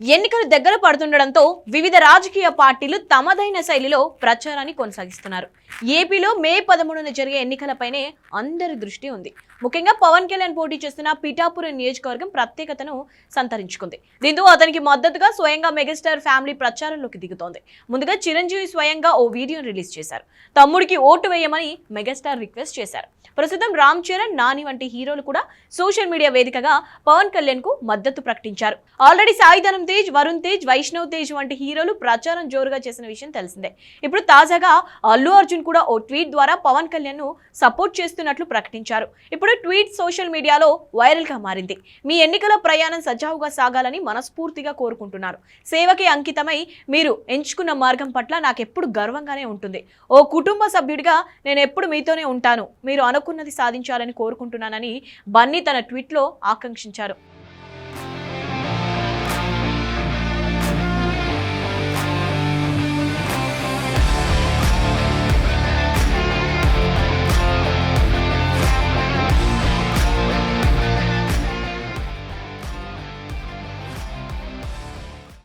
ఎన్నికలు దగ్గర పడుతుండడంతో వివిధ రాజకీయ పార్టీలు తమదైన శైలిలో ప్రచారాన్ని కొనసాగిస్తున్నారు. ఏపీలో మే పదమూడున జరిగే ఎన్నికలపైనే అందరి దృష్టి ఉంది. ముఖ్యంగా పవన్ కళ్యాణ్ పోటీ చేస్తున్న పిఠాపురం నియోజకవర్గం ప్రత్యేకతను సంతరించుకుంది. దీంతో అతనికి మద్దతుగా స్వయంగా మెగాస్టార్ ఫ్యామిలీ ప్రచారంలోకి దిగుతోంది. ముందుగా చిరంజీవి స్వయంగా ఓ వీడియోను రిలీజ్ చేశారు. తమ్ముడికి ఓటు వేయమని మెగాస్టార్ రిక్వెస్ట్ చేశారు. ప్రస్తుతం రామ్ చరణ్ నాని వంటి హీరోలు కూడా సోషల్ మీడియా వేదికగా పవన్ కళ్యాణ్కు మద్దతు ప్రకటించారు. ఆల్రెడీ సాయిధనం తేజ్ వరుణ్ తేజ్ వైష్ణవ్ తేజ్ వంటి హీరోలు ప్రచారం జోరుగా చేసిన విషయం తెలిసిందే. ఇప్పుడు తాజాగా అల్లు అర్జున్ కూడా ఓ ట్వీట్ ద్వారా పవన్ కళ్యాణ్ను సపోర్ట్ చేస్తున్నట్లు ప్రకటించారు. ఇప్పుడు ట్వీట్ సోషల్ మీడియాలో వైరల్గా మారింది. మీ ఎన్నికల ప్రయాణం సజావుగా సాగాలని మనస్ఫూర్తిగా కోరుకుంటున్నారు. సేవకి అంకితమై మీరు ఎంచుకున్న మార్గం పట్ల నాకెప్పుడు గర్వంగానే ఉంటుంది. ఓ కుటుంబ సభ్యుడిగా నేను ఎప్పుడు మీతోనే ఉంటాను. మీరు అనుకున్నది సాధించాలని కోరుకుంటున్నానని బన్నీ తన ట్వీట్లో ఆకాంక్షించారు.